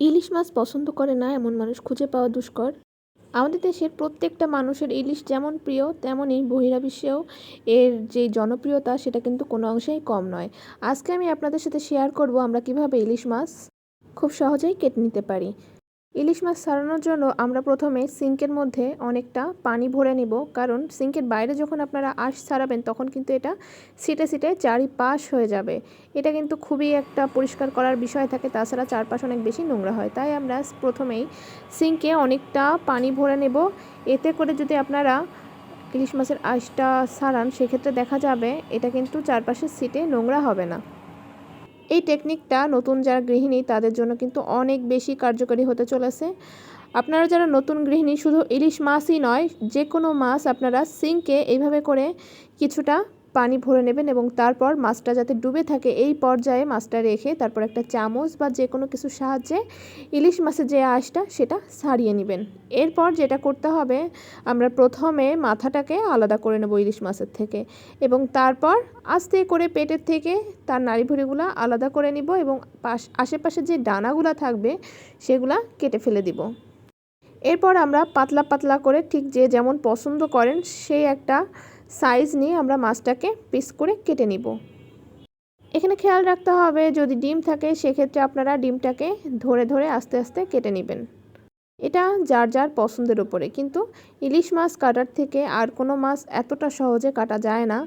ইলিশ মাছ পছন্দ করে না এমন মানুষ খুঁজে পাওয়া দুষ্কর। আমাদের দেশের প্রত্যেকটা মানুষের ইলিশ যেমন প্রিয়, তেমনই বহিরাবিশ্বেও এর যে জনপ্রিয়তা সেটা কিন্তু কোনো অংশেই কম নয়। আজকে আমি আপনাদের সাথে শেয়ার করব আমরা কীভাবে ইলিশ মাছ খুব সহজেই কেটে নিতে পারি। ইলিশ মাছ সারানোর জন্য আমরা প্রথমে সিঙ্কের মধ্যে অনেকটা পানি ভরে নেব, কারণ সিঙ্কের বাইরে যখন আপনারা আঁশ ছাড়াবেন তখন কিন্তু এটা সিটে সিটে চারিপাশ হয়ে যাবে। এটা কিন্তু খুবই একটা পরিষ্কার করার বিষয় থাকে, তাছাড়া চারপাশ অনেক বেশি নোংরা হয়। তাই আমরা প্রথমেই সিঙ্কে অনেকটা পানি ভরে নেব। এতে করে যদি আপনারা ইলিশ মাছের আঁশটা সারান সেক্ষেত্রে দেখা যাবে এটা কিন্তু চারপাশের সিটে নোংরা হবে না। এই টেকনিকটা নতুন যারা গৃহিণী, তাদের জন্য কিন্তু অনেক বেশি কার্যকরী হতে চলেছে। আপনারা যারা নতুন গৃহিণী, শুধু ইলিশ মাছই নয় যে কোনো মাছ আপনারা সিঙ্কে এইভাবে করে কিছুটা পানি ভরে নেবেন এবং তারপর মাছটা যাতে ডুবে থাকে, এই পর্যায়ে মাছটা রেখে তারপর একটা চামচ বা যে কোনো কিছুর সাহায্যে ইলিশ মাছের যে আঁশটা সেটা ছাড়িয়ে নেবেন। এরপর যেটা করতে হবে, আমরা প্রথমে মাথাটাকে আলাদা করে নেব ইলিশ মাছের থেকে এবং তারপর আস্তে করে পেটের থেকে তার নাড়িভুড়িগুলো আলাদা করে নিব এবং পাশ, আশেপাশে যে ডানাগুলো থাকবে সেগুলা কেটে ফেলে দিব। এরপর আমরা পাতলা পাতলা করে ঠিক যে যেমন পছন্দ করেন, সেই একটা সাইজ নিয়ে আমরা মাছটাকে পিস করে কেটে নিব। এখানে খেয়াল রাখতে হবে, যদি ডিম থাকে সেক্ষেত্রে আপনারা ডিমটাকে ধরে ধরে আস্তে আস্তে কেটে নেবেন। এটা যার যার পছন্দের উপরে, কিন্তু ইলিশ মাছ কাটার থেকে আর কোনো মাছ এতটা সহজে কাটা যায় না।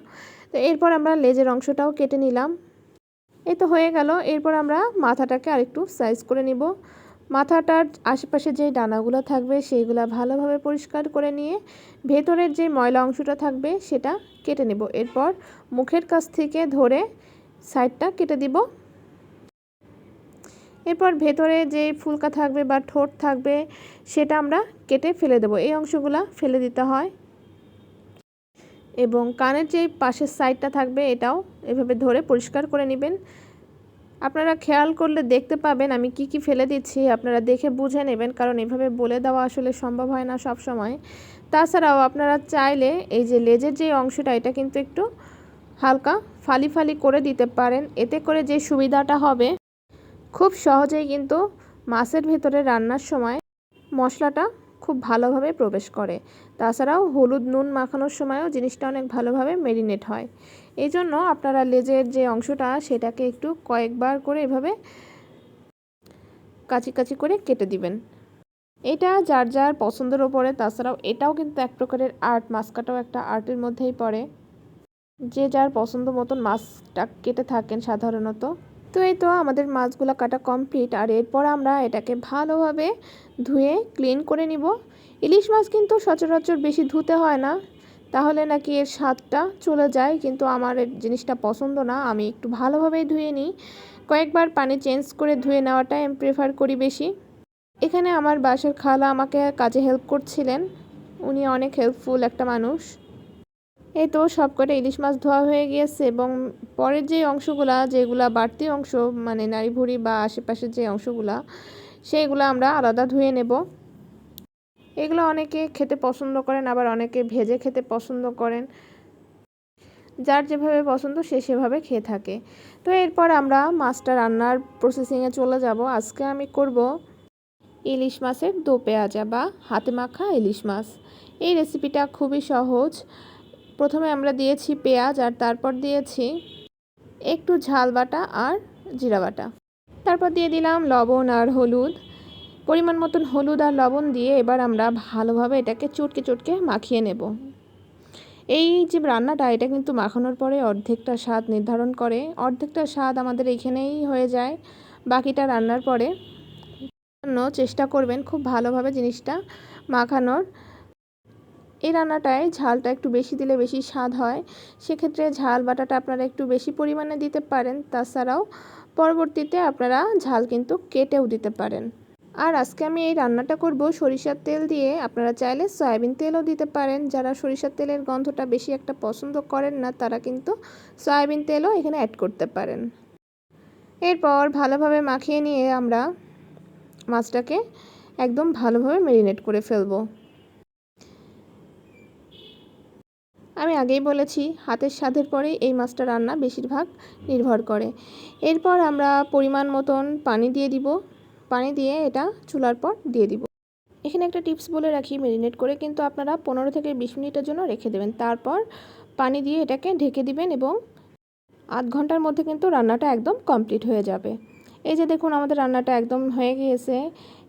তো এরপর আমরা লেজের অংশটাও কেটে নিলাম। এই তো হয়ে গেল, এরপর আমরা মাথাটাকে আরেকটু সাইজ করে নিব। মাথাটার আশেপাশে যে ডানাগুলো থাকবে, সেইগুলো ভালোভাবে পরিষ্কার করে নিয়ে ভেতরের যে ময়লা অংশটা থাকবে, সেটা কেটে নেব। এরপর মুখের কাছ থেকে ধরে সাইডটা কেটে দিব। এরপর ভেতরে যে ফুলকা থাকবে বা ঠোঁট থাকবে, সেটা আমরা কেটে ফেলে দেব। এই অংশগুলো ফেলে দিতে হয়। এবং কানের যে পাশের সাইডটা থাকবে, এটাও এভাবে ধরে পরিষ্কার করে নেবেন। আপনারা খেয়াল করলে দেখতে পাবেন আমি কি কি ফেলে দিচ্ছি, আপনারা দেখে বুঝে নেবেন, কারণ এভাবে বলে দেওয়া আসলে সম্ভব হয় না সব সময় তাছাড়াও আপনারা চাইলে এই যে লেজের যে অংশটা, এটা কিন্তু একটু হালকা ফালি ফালি করে দিতে পারেন, এতে করে যে সুবিধাটা হবে, খুব সহজেই কিন্তু মাছের ভেতরে রান্নার সময় মশলাটা খুব ভালোভাবে প্রবেশ করে। তাছাড়াও হলুদ নুন মাখানোর সময়ও জিনিসটা অনেক ভালোভাবে মেরিনেট হয়। এই জন্য আপনারা লেজের যে অংশটা, সেটাকে একটু কয়েকবার করে এভাবে কাচি কাচি করে কেটে দিবেন। এটা যার যার পছন্দের ওপরে, তাছাড়াও এটাও কিন্তু এক প্রকারের আর্ট মাছ কাটাও একটা আর্টের মধ্যেই পড়ে। যে যার পছন্দ মতন মাছটা কেটে থাকেন সাধারণত। তো এই তো আমাদের মাছগুলো কাটা কমপ্লিট, আর এরপর আমরা এটাকে ভালোভাবে ধুয়ে ক্লিন করে নিব। ইলিশ মাছ কিন্তু সচরাচর বেশি ধুতে হয় না, তাহলে নাকি এর স্বাদটা চলে যায়, কিন্তু আমার এর জিনিসটা পছন্দ না, আমি একটু ভালোভাবেই ধুয়ে নিই। কয়েকবার পানি চেঞ্জ করে ধুয়ে নেওয়াটাই আমি প্রেফার করি বেশি। এখানে আমার বাসার খালা আমাকে কাজে হেল্প করছিলেন, উনি অনেক হেল্পফুল একটা মানুষ। এই তো সব কটা ইলিশ মাছ ধোয়া হয়ে গিয়েছে এবং পরের যে অংশগুলা, যেগুলা বাড়তি অংশ মানে নাড়ি ভুড়ি বা আশেপাশের যে অংশগুলা, সেইগুলো আমরা আলাদা ধুয়ে নেব। এগুলো অনেকে খেতে পছন্দ করেন, আবার অনেকে ভেজে খেতে পছন্দ করেন। যার যেভাবে পছন্দ, সে সেভাবে খেয়ে থাকে। তো এরপর আমরা মাছটা রান্নার প্রসেসিংয়ে চলে যাব। আজকে আমি করব ইলিশ মাছের দো পেঁয়াজা বা হাতে মাখা ইলিশ মাছ। এই রেসিপিটা খুবই সহজ। প্রথমে আমরা দিয়েছি পেঁয়াজ আর তারপর দিয়েছি একটু ঝাল বাটা আর জিরা বাটা। তারপর দিয়ে দিলাম লবণ আর হলুদ। পরিমাণ মতন হলুদ আর লবণ দিয়ে এবার আমরা ভালোভাবে এটাকে চটকে চটকে মাখিয়ে নেব। এই যে রান্নাটা, এটা কিন্তু মাখানোর পরে অর্ধেকটা স্বাদ নির্ধারণ করে। অর্ধেকটা স্বাদ আমাদের এখানেই হয়ে যায়। বাকিটা রান্নার পরে চেষ্টা করবেন খুব ভালোভাবে জিনিসটা মাখানোর। এই রান্নাটায় ঝালটা একটু বেশি দিলে বেশি স্বাদ হয়। সেক্ষেত্রে ঝাল বাটাটা আপনারা একটু বেশি পরিমাণে দিতে পারেন। তাছাড়াও পরবর্তীতে আপনারা ঝাল কিন্তু কেটেও দিতে পারেন। আর আজকে আমি এই রান্নাটা করব সরিষার তেল দিয়ে। আপনারা চাইলে সয়াবিন তেলও দিতে পারেন। যারা সরিষার তেলের গন্ধটা বেশি একটা পছন্দ করেন না, তারা কিন্তু সয়াবিন তেলও এখানে অ্যাড করতে পারেন। এরপর ভালোভাবে মাখিয়ে নিয়ে আমরা মাছটাকে একদম ভালোভাবে মেরিনেট করে ফেলব। আমি আগেই বলেছি, হাতের স্বাদের পরে এই মাছটা রান্না বেশিরভাগ নির্ভর করে। এরপর আমরা পরিমাণ মতন পানি দিয়ে দিব। পানি দিয়ে এটা চুলার পর দিয়ে দিব। এখানে একটা টিপস বলে রাখি, ম্যারিনেট করে কিন্তু আপনারা পনেরো থেকে বিশ মিনিটের জন্য রেখে দেবেন। তারপর পানি দিয়ে এটাকে ঢেকে দিবেন এবং আধ ঘণ্টার মধ্যে কিন্তু রান্নাটা একদম কমপ্লিট হয়ে যাবে। এই যে দেখুন, আমাদের রান্নাটা একদম হয়ে গিয়েছে।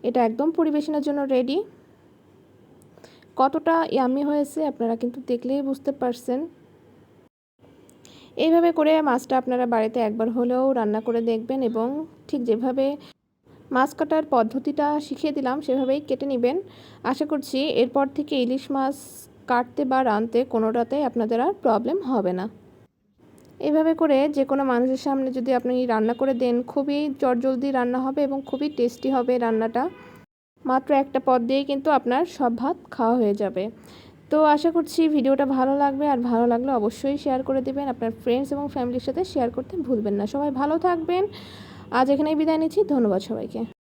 এটা একদম পরিবেশনের জন্য রেডি। কতটা ইয়ামি হয়েছে আপনারা কিন্তু দেখলেই বুঝতে পারছেন। এইভাবে করে মাছটা আপনারা বাড়িতে একবার হলেও রান্না করে দেখবেন এবং ঠিক যেভাবে মাছ কাটার পদ্ধতিটা শিখিয়ে দিলাম সেভাবেই কেটে নেবেন। আশা করছি এরপর থেকে ইলিশ মাছ কাটতে বা রাঁধতে কোনোটাতে আপনাদের আর প্রবলেম হবে না। এভাবে করে যে কোনো মানুষের সামনে যদি আপনি রান্না করে দেন, খুবই চটজলদি রান্না হবে এবং খুবই টেস্টি হবে রান্নাটা। মাত্র একটা পদ দিয়ে কিন্তু আপনার সব ভাত খাওয়া হয়ে যাবে। তো আশা করছি ভিডিওটা ভালো লাগবে, আর ভালো লাগলে অবশ্যই শেয়ার করে দেবেন, আপনার ফ্রেন্ডস এবং ফ্যামিলির সাথে শেয়ার করতে ভুলবেন না। সবাই ভালো থাকবেন। আজ এখানেই বিদায় নিচ্ছি, ধন্যবাদ সবাইকে।